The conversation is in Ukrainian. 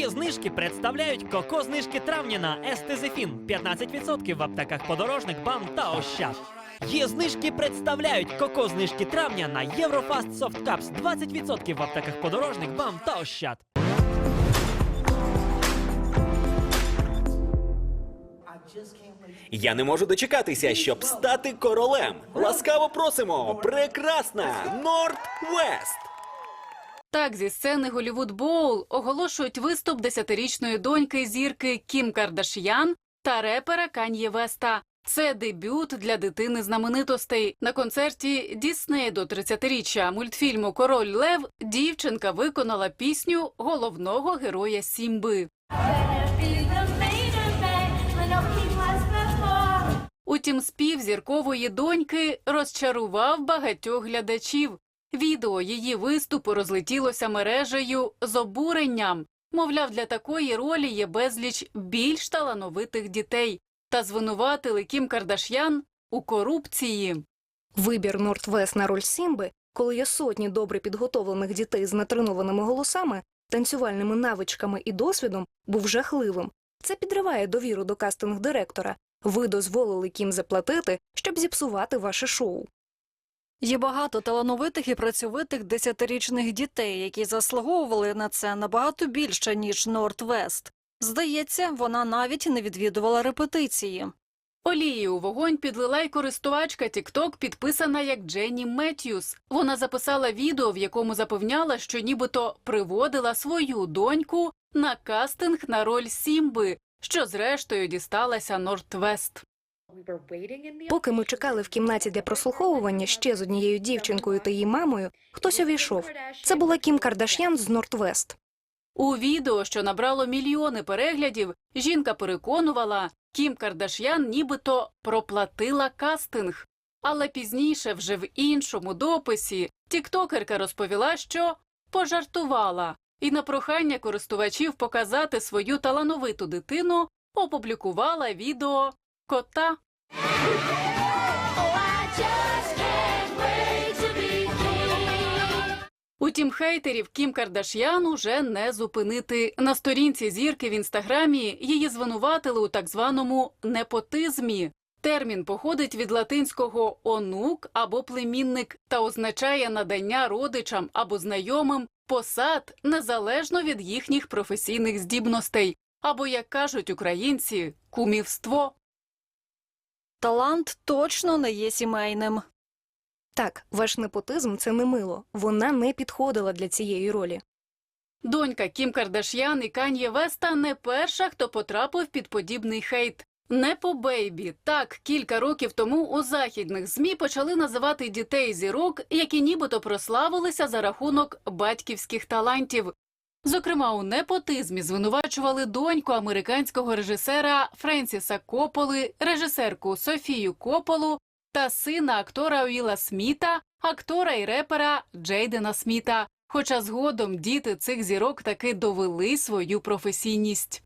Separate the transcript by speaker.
Speaker 1: Є знижки представляють коко знижки травня на Естезефін 15% в аптеках подорожник, бам та ощад. Є знижки представляють коко знижки травня на Єврофаст Cups 20% в аптеках подорожник, бам та ощад.
Speaker 2: Я не можу дочекатися, щоб стати королем. Ласкаво просимо, прекрасна Норд-Вест!
Speaker 3: Так, зі сцени Голівуд Боул оголошують виступ десятирічної доньки зірки Кім Кардаш'ян та репера Кан'є Веста. Це дебют для дитини знаменитостей. На концерті Дісней до 30-річчя мультфільму Король Лев дівчинка виконала пісню головного героя Сімби. Утім, спів зіркової доньки розчарував багатьох глядачів. Відео її виступу розлетілося мережею з обуренням. Мовляв, для такої ролі є безліч більш талановитих дітей та звинуватили Кім Кардаш'ян у корупції.
Speaker 4: Вибір Нортвест на роль Сімби, коли є сотні добре підготовлених дітей з натренованими голосами, танцювальними навичками і досвідом, був жахливим. Це підриває довіру до кастинг-директора. Ви дозволили Кім заплатити, щоб зіпсувати ваше шоу.
Speaker 5: Є багато талановитих і працьовитих десятирічних дітей, які заслуговували на це набагато більше ніж Норд-Вест. Здається, вона навіть не відвідувала репетиції.
Speaker 3: Олією у вогонь підлила й користувачка TikTok, підписана як Дженні Меттьюс. Вона записала відео, в якому запевняла, що нібито приводила свою доньку на кастинг на роль Сімби, що зрештою дісталася Нортвест.
Speaker 4: Поки ми чекали в кімнаті для прослуховування ще з однією дівчинкою та її мамою, хтось увійшов. Це була Кім Кардаш'ян з Нортвест.
Speaker 3: У відео, що набрало мільйони переглядів, жінка переконувала, Кім Кардаш'ян нібито проплатила кастинг. Але пізніше, вже в іншому дописі, тіктокерка розповіла, що пожартувала, і на прохання користувачів показати свою талановиту дитину опублікувала відео кота. Утім, хейтерів Кім Кардаш'ян уже не зупинити. На сторінці зірки в інстаграмі її звинуватили у так званому непотизмі. Термін походить від латинського онук або племінник та означає надання родичам або знайомим посад незалежно від їхніх професійних здібностей, або, як кажуть українці, кумівство.
Speaker 5: Талант точно не є сімейним.
Speaker 4: Так, ваш непотизм це не мило. Вона не підходила для цієї ролі.
Speaker 3: Донька Кім Кардаш'ян і Кан'є Веста не перша, хто потрапив під подібний хейт. Не по бейбі. Так, кілька років тому у західних змі почали називати дітей зірок, які нібито прославилися за рахунок батьківських талантів. Зокрема, у непотизмі звинувачували доньку американського режисера Френсіса Кополи, режисерку Софію Кополу та сина актора Уіла Сміта, актора і репера Джейдена Сміта. Хоча згодом діти цих зірок таки довели свою професійність.